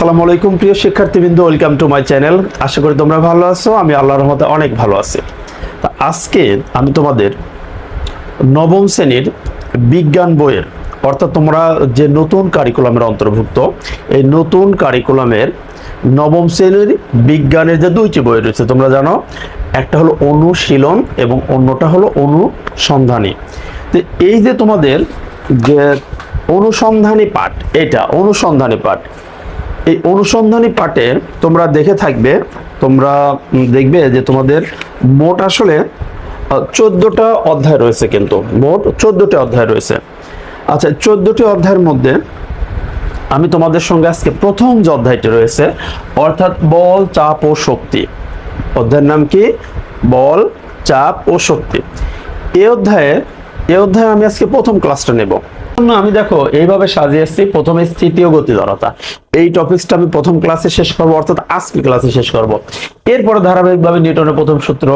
আসসালামু আলাইকুম, প্রিয় শিক্ষার্থীবৃন্দ ওয়েলকাম টু মাই চ্যানেল আশা করি তোমরা ভালো আছো, আমি আল্লাহর রহমতে অনেক ভালো আছি। তা আজকে আমি তোমাদের নবম শ্রেণির বিজ্ঞান বইয়ের, অর্থাৎ তোমরা যে নতুন কারিকুলামের অন্তর্ভুক্ত, এই নতুন কারিকুলামের নবম শ্রেণির বিজ্ঞানের যে দুইটি বই রয়েছে, তোমরা জানো, একটা হলো অনুশীলন এবং অন্যটা হলো অনুসন্ধানী। তো এই যে তোমাদের যে অনুসন্ধানী পাঠ, এটা, অনুসন্ধানী পাঠ এই অনুসন্ধানী পাঠে তোমরা দেখে থাকবে, তোমরা দেখবে যে তোমাদের মোট আসলে চোদ্দটা অধ্যায় রয়েছে কিন্তু, মোট চোদ্দটি অধ্যায় রয়েছে। আচ্ছা চোদ্দটি অধ্যায়ের মধ্যে আমি তোমাদের সঙ্গে আজকে প্রথম যে অধ্যায়টি রয়েছে, অর্থাৎ বল, চাপ ও শক্তি। অধ্যায়ের নাম কি? বল, চাপ ও শক্তি। এ অধ্যায়ে এ অধ্যায়ে আমি আজকে প্রথম ক্লাসটা নেব। আমি দেখো, এইভাবে সাজিয়েছি প্রথমে স্থিতি ও গতি জড়তা এই টপিকসটা আমি প্রথম ক্লাসে শেষ করব, অর্থাৎ আজকে ক্লাসে শেষ করব। এরপরে ধারাবাহিকভাবে নিউটনের প্রথম সূত্র।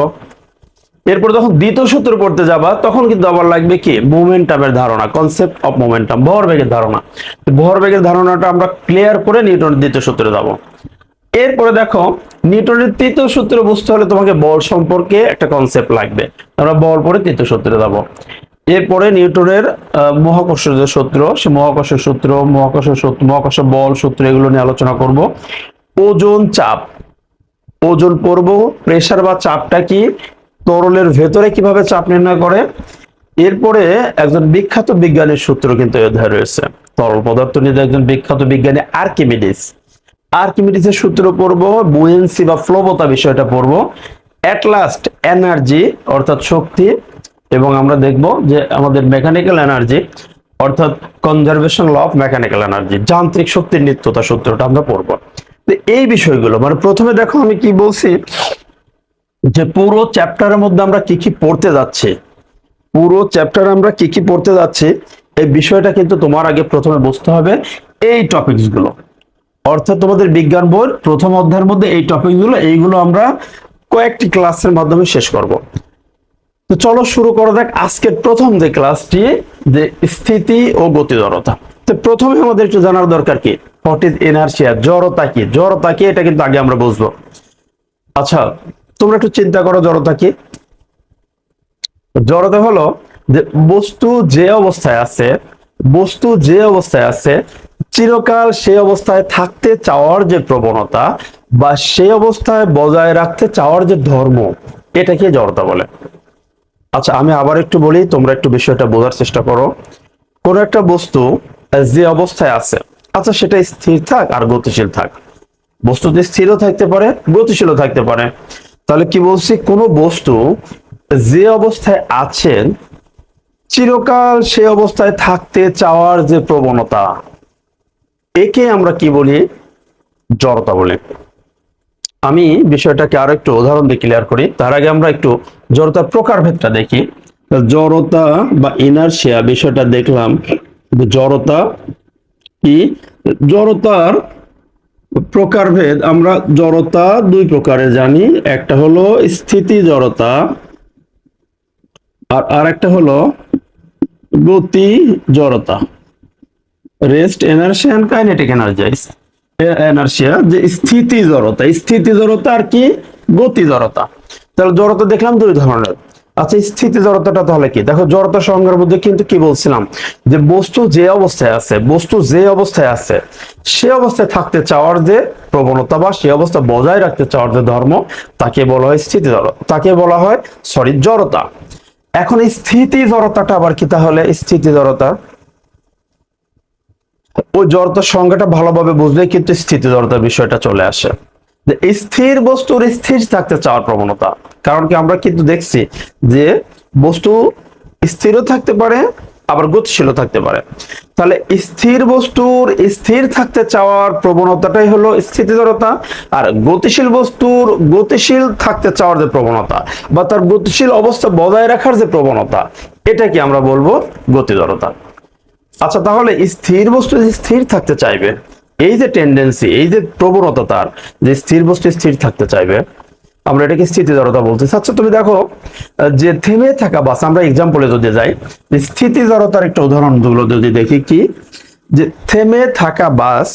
এরপর যখন দ্বিতীয় সূত্র পড়তে যাবা, তখন কিন্তু আবার লাগবে কি? মোমেন্টামের ধারণা কনসেপ্ট অফ মোমেন্টাম ভরবেগের ধারণা। ভরবেগের ধারণাটা আমরা ক্লিয়ার করে নিউটনের দ্বিতীয় সূত্রে যাব। এরপরে দেখো নিউটনের তৃতীয় সূত্র বুঝতে হলে তোমাকে বল সম্পর্কে একটা কনসেপ্ট লাগবে। আমরা বল পরে তৃতীয় সূত্রে যাব। এরপরে নিউটনের মহাকর্ষ যে সূত্র, সে মহাকর্ষ সূত্র মহাকর্ষ সূত্র, মহাকর্ষ বল সূত্র, এগুলো নিয়ে আলোচনা করব। ওজন চাপ। ওজন পড়ব প্রেসার বা চাপটা কি, তরলের ভেতরে কীভাবে চাপ নির্ণয় করে? এরপরে একজন বিখ্যাত বিজ্ঞানীর সূত্র কিন্তু অধ্যায়ে রয়েছে। তরল পদার্থ নিয়ে একজন বিখ্যাত বিজ্ঞানী আর্কিমিডিস। আর্কিমিডিসের সূত্র পড়ব, বুয়েন্সি বা ফ্লোবতা বিষয়টা পড়ব। অ্যাট লাস্ট এনার্জি অর্থাৎ শক্তি এবং আমরা দেখব যে আমাদের মেকানিক্যাল এনার্জি অর্থাৎ conservation law of mechanical energy যান্ত্রিক শক্তির নিত্যতা সূত্রটা আমরা পড়ব। এই বিষয়গুলো মানে প্রথমে দেখো আমি কি বলছি, যে পুরো চ্যাপ্টারের মধ্যে আমরা কি কি পড়তে যাচ্ছি, পুরো চ্যাপ্টার আমরা কি কি পড়তে যাচ্ছি, এই বিষয়টা কিন্তু তোমার আগে প্রথমে বুঝতে হবে এই টপিকসগুলো। অর্থাৎ তোমাদের বিজ্ঞান বইয়ের প্রথম অধ্যায়ের মধ্যে এই টপিকগুলো এইগুলো আমরা কয়েকটি ক্লাসের মাধ্যমে শেষ করব। তো চলো শুরু করা যাক আজকের প্রথম যে ক্লাসটি যে স্থিতি ও গতি জড়তা তো প্রথমে আমাদের একটু জানার দরকার কি? হোয়াট ইজ এনার্জিয়া জড়তা কি? জড়তা কি? এটা কিন্তু আগে আমরা বুঝব। আচ্ছা তোমরা একটু চিন্তা করো, জড়তা কি? জড়তা হলো যে বস্তু যে অবস্থায় আছে, বস্তু যে অবস্থায় আছে, চিরকাল সেই অবস্থায় থাকতে চাওয়ার যে প্রবণতা বা সেই অবস্থায় বজায় রাখতে চাওয়ার যে ধর্ম, এটাকে জড়তা বলে। আচ্ছা আমি আবার একটু বলি, তোমরা একটু বিষয়টা বোঝার চেষ্টা করো। কোন একটা বস্তু যে অবস্থায় আছে আচ্ছা সেটা স্থির থাক আর গতিশীল থাক। বস্তুতে স্থিরও থাকতে পারে, গতিশীলও থাকতে পারে। তাহলে কি বলছি, কোন বস্তু যে অবস্থায় আছেন, চিরকাল সে অবস্থায় থাকতে চাওয়ার যে প্রবণতা, একে আমরা কি বলি? জড়তা বলি। আমি বিষয়টাকে আরও একটু উদাহরণ দিয়ে ক্লিয়ার করি। তার আগে আমরা একটু জড়তার প্রকারভেদটা দেখি। জড়তা বা ইনার্শিয়া বিষয়টা দেখলাম জড়তা কি? জড়তার প্রকারভেদ আমরা জড়তা দুই প্রকারে জানি। একটা হলো স্থিতি জড়তা আর আরেকটা হলো গতি জড়তা। Rest inertia and kinetic energy inertia যে স্থিতি জড়তা স্থিতি জড়তা আর কি? গতি জড়তা। তাহলে জড়তা দেখলাম দুই ধরনের। আচ্ছা স্থিতি জড়তাটা তাহলে কি? দেখো, জড়তা সংজ্ঞার মধ্যে কিন্তু কি বলছিলাম? যে বস্তু যে অবস্থায় আছে, বস্তু যে অবস্থায় আছে, সে অবস্থায় থাকতে চাওয়ার যে প্রবণতা বা সে অবস্থা বজায় রাখতে চাওয়ার যে ধর্ম, তাকে বলা হয় স্থিতি তাকে বলা হয়, সরি, জড়তা। এখন স্থিতি জড়তাটা আবার কি তাহলে? স্থিতি জড়তা। ওই জড়তার সংজ্ঞাটা ভালোভাবে বুঝলে কিন্তু স্থিতি জড়তার বিষয়টা চলে আসে। স্থির বস্তুর স্থির থাকতে চাওয়ার প্রবণতা। কারণ কি আমরা কিন্তু দেখছি যে বস্তু স্থিরও থাকতে পারে, আবার গতিশীলও থাকতে পারে। তাহলে স্থির বস্তুর স্থির থাকতে চাওয়ার প্রবণতাটাই হলো স্থিতি জড়তা, আর গতিশীল বস্তুর গতিশীল থাকতে চাওয়ার যে প্রবণতা, বা তার গতিশীল অবস্থা বজায় রাখার যে প্রবণতা, এটাকে আমরা বলব গতি জড়তা। আচ্ছা তাহলে স্থির বস্তু স্থির থাকতে চাইবে, এই যে টেন্ডেন্সি এই যে প্রবণতা তার, যে স্থির বস্তু স্থির থাকতে চাইবে, আমরা এটাকে স্থিতি জড়তা বলতেছি। আচ্ছা তুমি দেখো, যে থেমে থাকা বাস, আমরা এক্সাম্পলে যদি যাই, যে স্থিতি জড়তার একটা উদাহরণগুলো যদি দেখি কি, যে থেমে থাকা বাস,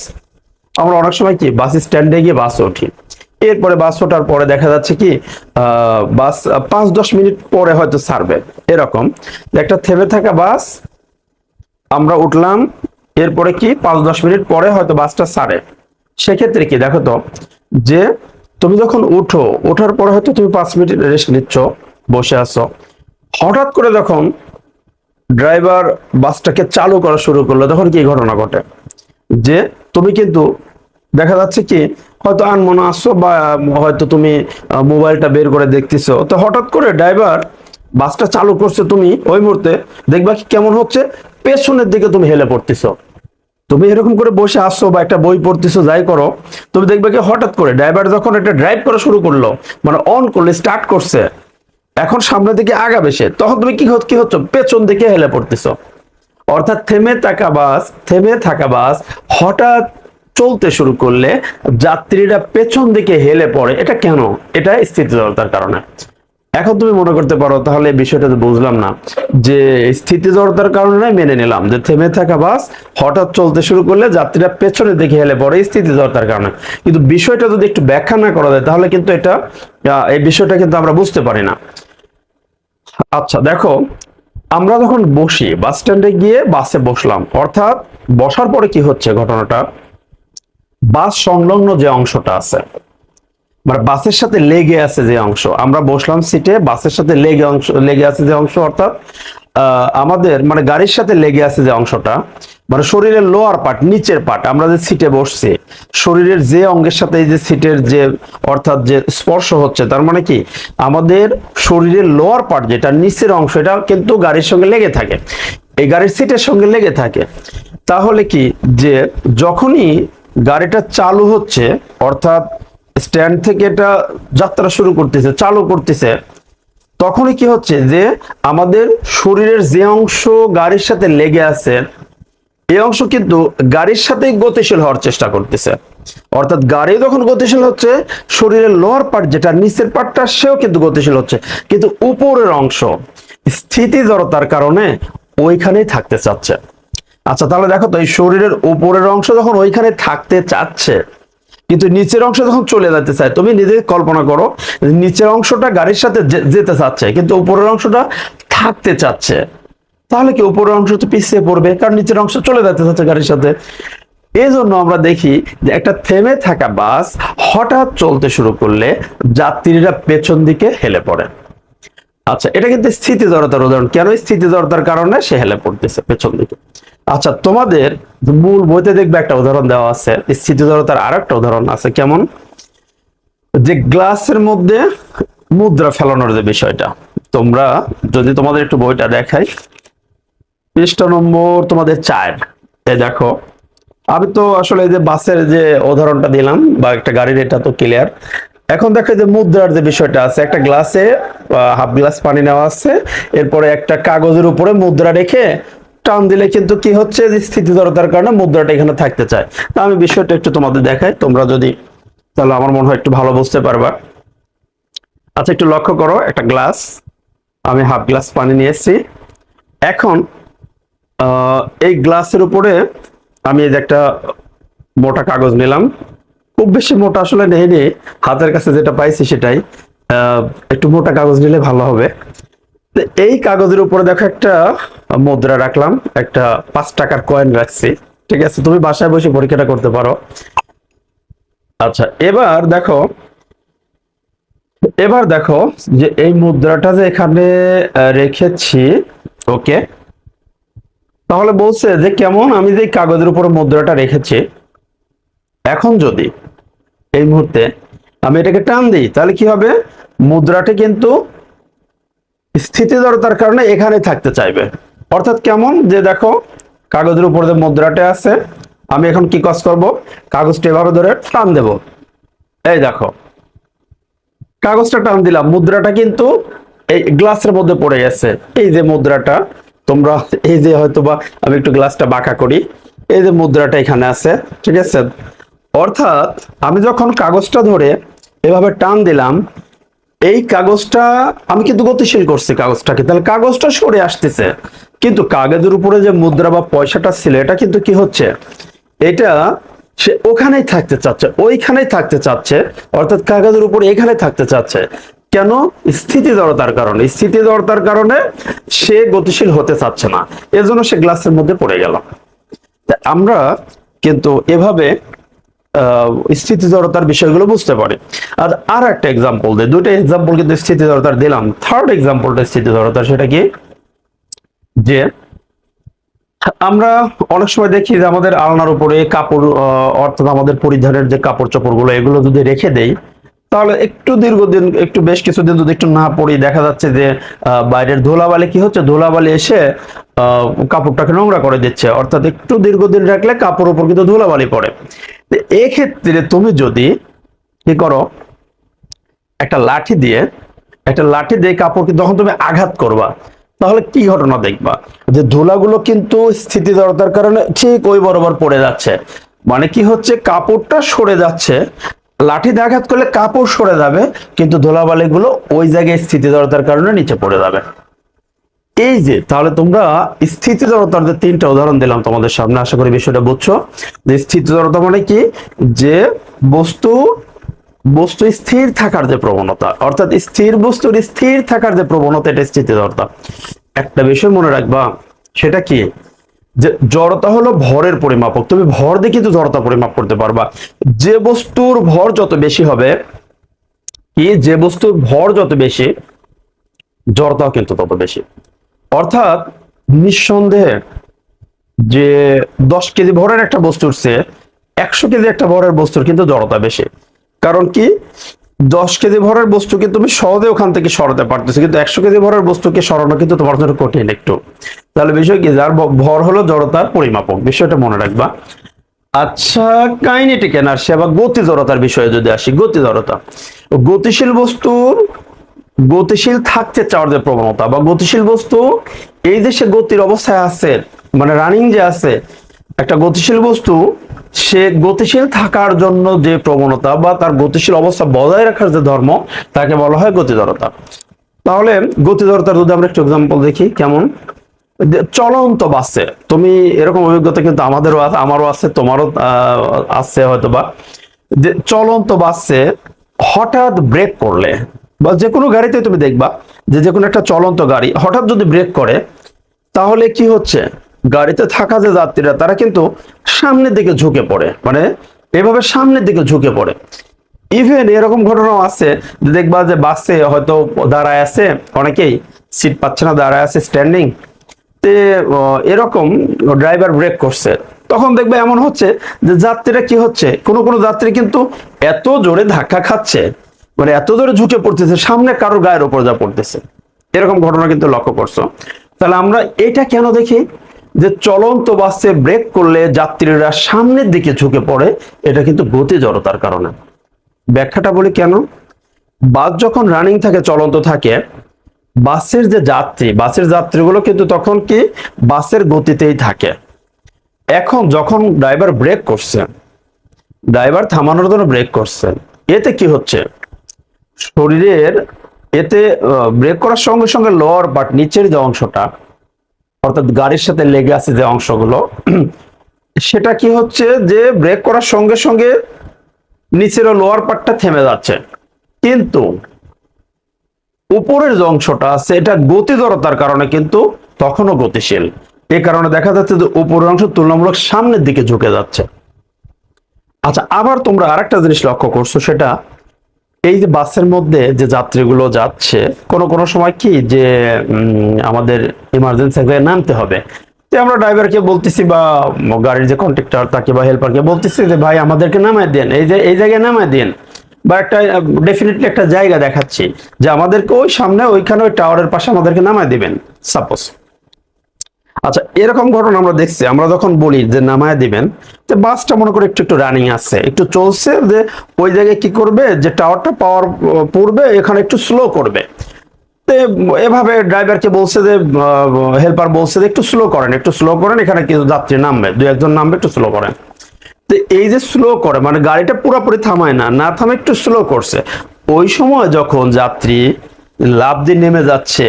আমরা অনেক সময় কি, বাস স্ট্যান্ডে গিয়ে বাস উঠি এরপরে বাস ওঠার পরে দেখা যাচ্ছে কি বাস পাঁচ দশ মিনিট পরে হয়তো ছাড়বে। এরকম একটা থেমে থাকা বাস আমরা উঠলাম, এরপরে কি পাঁচ দশ মিনিট পরে হয়তো বাসটা ছাড়ে। সেক্ষেত্রে কি দেখো তো, যে তুমি যখন উঠো, ওঠার পরে হয়তো তুমি পাঁচ মিনিট রেস্ট নিচ্ছ, বসে আছো। হঠাৎ করে যখন ড্রাইভার বাসটাকে চালু করা শুরু করল, তখন কি ঘটনা ঘটে? যে তুমি কিন্তু দেখা যাচ্ছে কি, হয়তো আনমনে আসছো বা হয়তো তুমি মোবাইলটা বের করে দেখতেছো। তো হঠাৎ করে ড্রাইভার বাসটা চালু করছে তুমি, ওই মুহূর্তে দেখবা কি কেমন হচ্ছে? পেছনের দিকে তুমি হেলে পড়তেছো। তুমি এরকম করে বসে আসছো বা একটা বই পড়তেছো, যাই করো, তুমি দেখবে কি হঠাৎ করে ড্রাইভার যখন একটা ড্রাইভ করা শুরু করল মানে অন করলে স্টার্ট করছে, এখন সামনের দিকে আগাবে সে, তখন তুমি কি কি হচ্ছে? পেছন দিকে হেলে পড়তেছো। অর্থাৎ থেমে থাকা বাস, থেমে থাকা বাস হঠাৎ চলতে শুরু করলে যাত্রীরা পেছন দিকে হেলে পড়ে। এটা কেন? এটা স্থিতিজড়তার কারণে। এখন তুমি মনে করতে পারো, তাহলে বিষয়টা তো বুঝলাম না, যে স্থিতিজড়তার কারণে মেনে নিলাম, যে থেমে থাকা বাস, হঠাৎ চলতে শুরু করলে যাত্রীরা পেছনের দিকে হেলে পড়ে স্থিতিজড়তার কারণে। কিন্তু বিষয়টা যদি একটু ব্যাখ্যা না করা যায়, তাহলে কিন্তু এটা এই বিষয়টা কিন্তু আমরা বুঝতে পারি না। আচ্ছা দেখো, আমরা যখন বসি, বাস স্ট্যান্ডে গিয়ে বাসে বসলাম, অর্থাৎ বসার পরে কি হচ্ছে ঘটনাটা? বাস সংলগ্ন যে অংশটা আছে বাসের সাথে লেগে আছে যে অংশ, আমরা বসলাম সিটে বাসের সাথে লেগে অংশ, লেগে আছে যে অংশ, অর্থাৎ আমাদের মানে গাড়ির সাথে লেগে আছে যে অংশটা মানে শরীরের লোয়ার পার্ট নিচের পার্ট আমরা যে সিটে বসছি, শরীরের যে অঙ্গের সাথে এই যে সিটের যে, অর্থাৎ যে স্পর্শ হচ্ছে, তার মানে কি, আমাদের শরীরের লোয়ার পার্ট যেটা নিচের অংশ, এটা কিন্তু গাড়ির সঙ্গে লেগে থাকে। এই গাড়ির সিটের সঙ্গে লেগে থাকে। তাহলে কি, যে যখনই গাড়িটা চালু হচ্ছে, অর্থাৎ স্ট্যান্ড থেকে এটা যাত্রা শুরু করতেছে, চালু করতেছে, তখনই কি হচ্ছে যে আমাদের শরীরের যে অংশ গাড়ির সাথে লেগে আছে এই অংশ কিন্তু গাড়ির সাথে গতিশীল হওয়ার চেষ্টা করতেছে। অর্থাৎ গাড়ি যখন গতিশীল হচ্ছে, শরীরের লোয়ার পার্ট যেটা নিচের পার্টটা সেও কিন্তু গতিশীল হচ্ছে। কিন্তু উপরের অংশ স্থিতি জড়তার কারণে ওইখানেই থাকতে চাচ্ছে। আচ্ছা তাহলে দেখো তো এই শরীরের উপরের অংশ যখন ওইখানে থাকতে চাচ্ছে কিন্তু নিচের অংশ যখন চলে যেতে চায়, তুমি নিজে কল্পনা করো, নিচের অংশটা গাড়ির সাথে যেতে চাচ্ছে, কিন্তু উপরের অংশটা থাকতে চাচ্ছে। তাহলে কি উপরের অংশ তো পিছিয়ে পড়বে? কারণ নিচের অংশ চলে যেতে চাচ্ছে গাড়ির সাথে। এই জন্য আমরা দেখি যে একটা থেমে থাকা বাস হঠাৎ চলতে শুরু করলে যাত্রীরা পেছন দিকে হেলে পড়ে। আচ্ছা এটা কিন্তু স্থিতি জড়তার উদাহরণ। কেন স্থিতি জড়তার কারণে সে হেলে পড়তেছে পেছন দিকে? আচ্ছা তোমাদের মূল বইতে দেখবে একটা উদাহরণ দেওয়া আছে স্থিতি জড়তার আর একটা উদাহরণ আছে, কেমন? যে গ্লাসের মধ্যে মুদ্রা ফেলানোর যে বিষয়টা, তোমরা যদি তোমাদের একটু বইটা দেখাই। পৃষ্ঠা নম্বর তোমাদের চার। এই দেখো, আমি তো আসলে যে বাসের যে উদাহরণটা দিলাম, বা একটা গাড়ির এটা তো ক্লিয়ার এখন দেখো যে মুদ্রার যে বিষয়টা আছে, একটা গ্লাসে হাফ গ্লাস পানি নেওয়া আছে, এরপরে একটা কাগজের উপরে মুদ্রা রেখে টান দিলে কিন্তু কি হচ্ছে? যে স্থিতি জড়তার কারণে মুদ্রাটা এখানে থাকতে চায়। তা আমি বিষয়টা একটু তোমাদের দেখাই। তোমরা যদি, তাহলে আমার মনে হয় একটু ভালো বুঝতে পারবা। আচ্ছা একটু লক্ষ্য করো, একটা গ্লাস। আমি হাফ গ্লাস পানি নিয়ে এসেছি এখন এই গ্লাসের উপরে আমি এই যে একটা মোটা কাগজ নিলাম। খুব বেশি মোটা আসলে নেই নি। হাতের কাছে যেটা পাইছি সেটাই। একটু মোটা কাগজ নিলে ভালো হবে। তো, এই কাগজের উপরে দেখো একটা মুদ্রা রাখলাম, একটা পাঁচ টাকার কয়েন রাখছি, ঠিক আছে? তুমি বাসায় বসে পরীক্ষাটা করতে পারো। আচ্ছা এবার দেখো এবার দেখো যে এই মুদ্রাটা যে এখানে রেখেছি, ওকে? তাহলে বলছে যে কেমন আমি যে কাগজের উপরে মুদ্রাটা রেখেছি, এখন যদি এই মুহূর্তে আমি এটাকে টান দিই, তাহলে কি হবে? মুদ্রাটি কিন্তু স্থিতিজড়তার কারণে এখানে থাকতে চাইবে। অর্থাৎ কেমন? যে দেখো, কাগজের উপর যে মুদ্রাটা আছে, আমি এখন কি কাজ করব? কাগজটা এভাবে ধরে টান দেব। এই দেখো, কাগজটা টান দিলাম। মুদ্রাটা কিন্তু এই গ্লাসের মধ্যে পড়ে গেছে। এই যে মুদ্রাটা, তোমরা এই যে হয়তো বা আমি একটু গ্লাসটা বাঁকা করি, এই যে মুদ্রাটা এখানে আছে, ঠিক আছে? অর্থাৎ আমি যখন কাগজটা ধরে এভাবে টান দিলাম এই কাগজটা, আমি কিন্তু গতিশীল করছি কাগজটাকে। তাহলে কাগজটা সরে আসতেছে। কিন্তু কাগজের উপরে যে মুদ্রা বা পয়সাটা ছিল, এটা কিন্তু কি হচ্ছে? এটা সে ওখানেই থাকতে চাচ্ছে, ওইখানেই থাকতে চাচ্ছে। অর্থাৎ কাগজের উপরে এখানে থাকতে চাচ্ছে। কেন? স্থিতি জড়তার কারণে। স্থিতি জড়তার কারণে সে গতিশীল হতে চাচ্ছে না। এজন্য সে গ্লাসের মধ্যে পড়ে গেল। আমরা কিন্তু এভাবে আহ, স্থিতি বিষয়গুলো বুঝতে পারি। আর আর একটা এক্সাম্পল দেয় দুটো এক্সাম্পল কিন্তু স্থিতি জড়তার দিলাম। থার্ড এক্সাম্পলটা স্থিতিজড়তার সেটা কি? যে আমরা অনেক সময় দেখি যে আমাদের আলনার উপরে কাপড় অর্থাৎ আমাদের পরিধানের যে কাপড় চোপড়গুলো এগুলো যদি রেখে দেই তাহলে একটু দীর্ঘদিন একটু বেশ কিছুদিন যদি একটু না পরি দেখা যাচ্ছে যে বাইরের ধুলাবালি কি হচ্ছে? ধুলাবালি এসে কাপড়টাকে নোংরা করে দিচ্ছে। অর্থাৎ একটু দীর্ঘদিন রাখলে কাপড় উপর কিন্তু ধুলাবালি পড়ে। এক্ষেত্রে তুমি যদি কি করো, একটা লাঠি দিয়ে, একটা লাঠি দিয়ে কাপড়কে যখন তুমি আঘাত করবা, তাহলে কি ঘটনা দেখবা? যে ধুলাগুলো কিন্তু স্থিতি জড়তার কারণে ঠিক ওই বরাবর পড়ে যাচ্ছে। মানে কি হচ্ছে? কাপড়টা সরে যাচ্ছে। লাঠি আঘাত করলে কাপড় সরে যাবে, কিন্তু ধুলাবালিগুলো ওই জায়গায় স্থিতি জড়তার কারণে নিচে পড়ে যাবে। এই যে, তাহলে তোমরা স্থিতি জড়তার যে তিনটা উদাহরণ দিলাম তোমাদের সামনে, আশা করি বিষয়টা বুঝছ। যে স্থিতি জড়তা মানে কি? যে বস্তু বস্তু স্থির থাকার যে প্রবণতা, অর্থাৎ স্থির বস্তুর স্থির থাকার যে প্রবণতা, এটা স্থিতি জড়তা। একটা বিষয় মনে রাখবা, সেটা কি? যে জড়তা হলো ভরের পরিমাপক, তুমি ভর দিয়ে কিন্তু জড়তা পরিমাপ করতে পারবা। যে বস্তুর ভর যত বেশি হবে, কি? যে বস্তুর ভর যত বেশি, জড়তাও কিন্তু তত বেশি। অর্থাৎ নিঃসন্দেহে যে দশ কেজি ভরের একটা বস্তুর চেয়ে একশো কেজি একটা ভরের বস্তুর কিন্তু জড়তা বেশি। কারণ কি? দশ কেজি ভরের বস্তুকে তুমি সহজে ওখান থেকে সরাতে পারতেছো, কিন্তু একশো কেজি ভরের বস্তুকে সরানো কিন্তু তোমার জন্য কঠিন একটু। তাহলে বিষয় কি? যার ভর হলো জড়তার পরিমাপক, বিষয়টা মনে রাখবা। আচ্ছা কাইনেটিক এনার্সি বা গতি জড়তার বিষয়ে যদি আসি, গতি জড়তা। গতিশীল বস্তুর গতিশীল থাকতে চাওয়ার যে প্রবণতা বা গতিশীল বস্তু, এই যে সে গতির অবস্থায় আছে মানে রানিং যে আছে, একটা গতিশীল বস্তু, সে গতিশীল থাকার জন্য যে প্রবণতা বা তার গতিশীল অবস্থা বজায় রাখার যে ধর্ম, তাকে বলা হয় গতি জড়তা তাহলে গতি জড়তার যদি আমরা একটু এক্সাম্পল দেখি, কেমন? চলন্ত বাসে, তুমি এরকম অভিজ্ঞতা কিন্তু আমাদেরও আছে, আমারও আছে, তোমারও আছে হয়তো বা যে চলন্ত বাসে হঠাৎ ব্রেক করলে বা যে কোনো গাড়িতে তুমি দেখবা যে যে কোনো একটা চলন্ত গাড়ি হঠাৎ যদি ব্রেক করে, তাহলে কি হচ্ছে? গাড়িতে থাকা যে যাত্রীরা, তারা কিন্তু সামনের দিকে ঝুঁকে পড়ে। মানে এভাবে সামনের দিকে ঝুঁকে পড়ে। ইভেন এরকম ঘটনাও আছে, যে দেখবা যে বাসে হয়তো দাঁড়ায় আছে, অনেকেই সিট পাচ্ছে না, দাঁড়ায় আছে স্ট্যান্ডিং তে এরকম ড্রাইভার ব্রেক করছে। তখন দেখবে এমন হচ্ছে যে যাত্রীরা কি হচ্ছে? কোনো কোনো যাত্রী কিন্তু এত জোরে ধাক্কা খাচ্ছে। মানে এত জোরে ঝুঁকে পড়তেছে, সামনে কারও গায়ের ওপর যা পড়তেছে। এরকম ঘটনা কিন্তু লক্ষ্য করছ। তাহলে আমরা এটা কেন দেখি? যে চলন্ত বাসে ব্রেক করলে যাত্রীরা সামনের দিকে ঝুঁকে পড়ে, এটা কিন্তু গতি জড়তার কারণে। ব্যাখ্যাটা বলি কেন? বাস যখন রানিং থাকে, চলন্ত থাকে, বাসের যে যাত্রী, বাসের যাত্রীগুলো কিন্তু তখন কি? বাসের গতিতেই থাকে। এখন যখন ড্রাইভার ব্রেক করছে ড্রাইভার থামানোর জন্য ব্রেক করছেন এতে কি হচ্ছে? শরীরের, এতে ব্রেক করার সঙ্গে সঙ্গে লোয়ার পার্ট নিচের যে অংশটা, অর্থাৎ গাড়ির সাথে লেগে আছে যে অংশগুলো, সেটা কি হচ্ছে যে ব্রেক করার সঙ্গে সঙ্গে নিচের লোয়ার পার্টটা থেমে যাচ্ছে। কিন্তু উপরের যে অংশটা আছে, এটা গতি কারণে কিন্তু তখনও গতিশীল। এ কারণে দেখা যাচ্ছে যে উপরের অংশ তুলনামূলক সামনের দিকে ঝুঁকে যাচ্ছে। আচ্ছা আবার তোমরা আরেকটা জিনিস লক্ষ্য করছ, সেটা এই যে বাসের মধ্যে যে যাত্রীগুলো যাচ্ছে, কোনো কোনো সময় কি যে আমাদের ইমার্জেন্সি নামতে হবে? তো আমরা ড্রাইভারকে বলতেছি বা গাড়ির যে কন্ট্রাক্টর তাকে বা হেল্পারকে বলতেছি যে, ভাই, আমাদেরকে নামায় দেন। এই যে, এই জায়গায় নামায় দেন। বা একটা ডেফিনেটলি একটা জায়গা দেখাচ্ছি যে, আমাদেরকে ওই সামনে ওইখানে ওই টাওয়ারের পাশে আমাদেরকে নামায় দিবেন সাপোজ আচ্ছা এরকম ঘটনা আমরা দেখছি। আমরা যখন বলি যে নামায় দিবেন তো বাসটা মনে করে একটু একটু রানিং আছে, একটু চলছে, যে ওই জায়গায় কি করবে? যে টাওয়ারটা পাওয়ার পূর্বে এখানে একটু স্লো করবে। এভাবে ড্রাইভারকে বলছে যে হেল্পার বলছে যে একটু স্লো করেন, একটু স্লো করেন, এখানে কিছু যাত্রী নামবে দু একজন নামবে, একটু স্লো করেন। তো এই যে স্লো করে মানে গাড়িটা পুরোপুরি থামায় না না থামে একটু স্লো করছে। ওই সময় যখন যাত্রী লাভ দিয়ে নেমে যাচ্ছে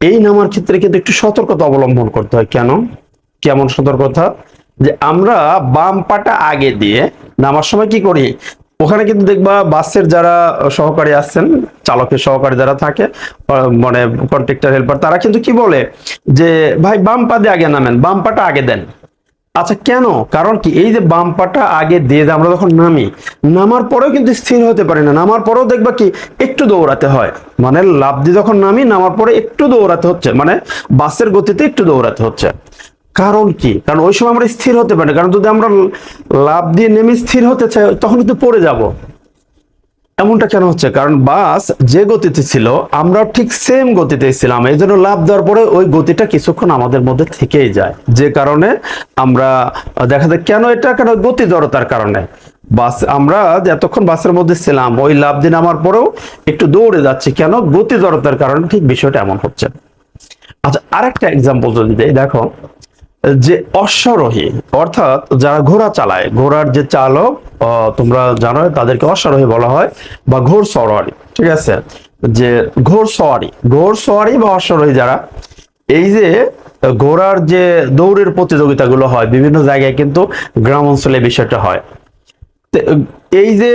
এই নামার ক্ষেত্রে কিন্তু একটু সতর্কতা অবলম্বন করতে হয়। কেন? কেমন সতর্কতা? যে আমরা বাম পাটা আগে দিয়ে নামার সময় কি করি? ওখানে কিন্তু দেখবা বাসের যারা সহকারী আছেন, চালকের সহকারী যারা থাকে মানে কন্ট্রাক্টর হেল্পার তারা কিন্তু কি বলে? যে, ভাই, বাম পা দিয়ে আগে নামেন, বাম পাটা আগে দেন। আচ্ছা কেন? কারণ কি, এই যে বাম পাটা আগে দিয়ে আমরা যখন নামি, নামার পরেও কিন্তু স্থির হতে পারি না। নামার পরেও দেখবা কি, একটু দৌড়াতে হয়। মানে লাভ দিয়ে যখন নামি, নামার পরে একটু দৌড়াতে হচ্ছে। মানে বাসের গতিতে একটু দৌড়াতে হচ্ছে। কারণ কি? কারণ ওই সময় আমরা স্থির হতে পারি না। কারণ যদি আমরা লাভ দিয়ে নেমে স্থির হতে চাই, তখন কিন্তু পড়ে যাব। এমনটা কেন হচ্ছে? কারণ বাস যে গতিতে ছিল, আমরাও ঠিক সেম গতিতে ছিলাম। এই জন্য লাভ দেওয়ার পরে ওই গতিটা কিছুক্ষণ আমাদের মধ্যে থেকেই যায়। যে কারণে আমরা দেখা যায় কেন এটা, কেন গতি জড়তার কারণে। বাস, আমরা এতক্ষণ বাসের মধ্যে ছিলাম, ওই লাভ দিন আমার পরেও একটু দৌড়ে যাচ্ছি। কেন? গতি জড়তার কারণে ঠিক বিষয়টা এমন হচ্ছে। আচ্ছা আরেকটা এক্সাম্পল যদি দেই, দেখো যে অশ্বারোহী, অর্থাৎ যারা ঘোড়া চালায়, ঘোড়ার যে চালক তোমরা জানো, তাদেরকে অশ্বারোহী বলা হয়, বা ঘোড় সওয়ারি, ঠিক আছে? যে ঘোড় সওয়ারি ঘোড় সওয়ারি বা অশ্বারোহী যারা, এই যে ঘোড়ার যে দৌড়ের প্রতিযোগিতাগুলো হয়, বিভিন্ন জায়গায় কিন্তু গ্রাম অঞ্চলে বিষয়টা হয়। এই যে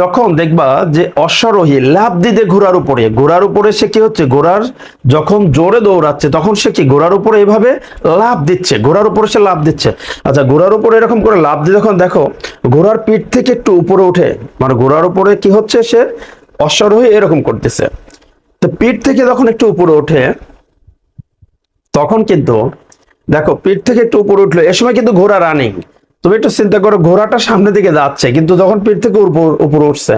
যখন দেখবা যে অশ্বারোহী লাভ দিতে ঘোড়ার উপরে ঘোড়ার উপরে সে কি হচ্ছে? ঘোড়ার যখন জোরে দৌড়াচ্ছে, তখন সে কি ঘোড়ার উপরে এভাবে লাভ দিচ্ছে? ঘোড়ার উপরে সে লাভ দিচ্ছে। আচ্ছা ঘোড়ার উপরে এরকম করে লাভ দিয়ে যখন দেখো, ঘোড়ার পিঠ থেকে একটু উপরে উঠে মানে ঘোড়ার উপরে কি হচ্ছে সে? অশ্বারোহী এরকম করতেছে। তো পিঠ থেকে যখন একটু উপরে ওঠে, তখন কিন্তু দেখো, পিঠ থেকে একটু উপরে উঠল। এ সময় কিন্তু ঘোড়া রানিং তুমি একটু চিন্তা করো, ঘোড়াটা সামনের দিকে যাচ্ছে, কিন্তু যখন পিঠ থেকে উপর- উপরে উঠছে,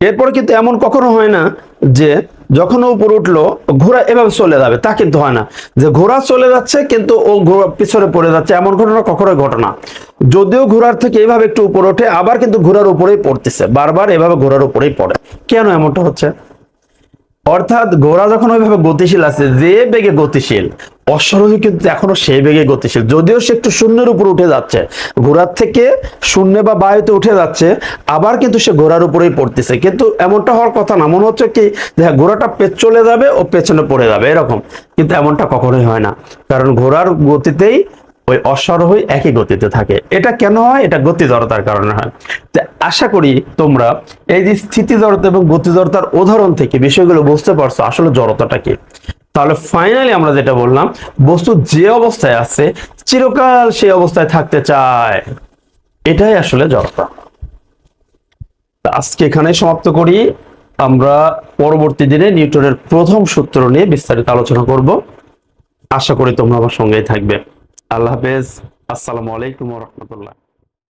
এরপরে কিন্তু এমন কখনো হয় না যে যখন উপরে উঠল, ঘোড়া এভাবে চলে যাবে, তা কিন্তু হয় না। যে ঘোড়া চলে যাচ্ছে, কিন্তু ও ঘোড়া পিছনে পড়ে যাচ্ছে, এমন ঘটনা কখনোই ঘটনা যদিও ঘোড়ার থেকে এইভাবে একটু উপরে ওঠে, আবার কিন্তু ঘোড়ার উপরেই পড়তেছে, বারবার এভাবে ঘোড়ার উপরেই পড়ে। কেন এমনটা হচ্ছে? অর্থাৎ ঘোড়া যখন ওইভাবে গতিশীল আছে, যে বেগে গতিশীল অশ্বারোহী কিন্তু এখনও সেই বেগে গতিশীল। যদিও সে একটু শূন্যের উপর উঠে যাচ্ছে। ঘোড়ার থেকে শূন্য বা বায়ুতে উঠে যাচ্ছে আবার কিন্তু সে ঘোড়ার উপরেই পড়তেছে। কিন্তু এমনটা হওয়ার কথা না। মনে হচ্ছে কি যে হ্যাঁ, ঘোড়াটা চলে যাবে ও পেছনে পড়ে যাবে এরকম। কিন্তু এমনটা কখনোই হয় না। কারণ ঘোড়ার গতিতেই ওই অশ্বারোহী একই গতিতে থাকে। এটা কেন হয়? এটা গতি জড়তার কারণে হয়। আশা করি তোমরা এই যে স্থিতি জড়তা এবং গতি জড়তার উদাহরণ থেকে বিষয়গুলো বুঝতে পারছ আসলে জড়তাটা কি। তাহলে ফাইনালি আমরা যেটা বললাম, বস্তু যে অবস্থায় আছে, চিরকাল সেই অবস্থায় থাকতে চায়। এটাই আসলে জড়তা। আজকে এখানে সমাপ্ত করি। আমরা পরবর্তী দিনে নিউটনের প্রথম সূত্র নিয়ে বিস্তারিত আলোচনা করব। আশা করি তোমরা আমার সঙ্গেই থাকবে। আল্লাহ হাফেজ। আসসালামু আলাইকুম রহমতুল্লাহ।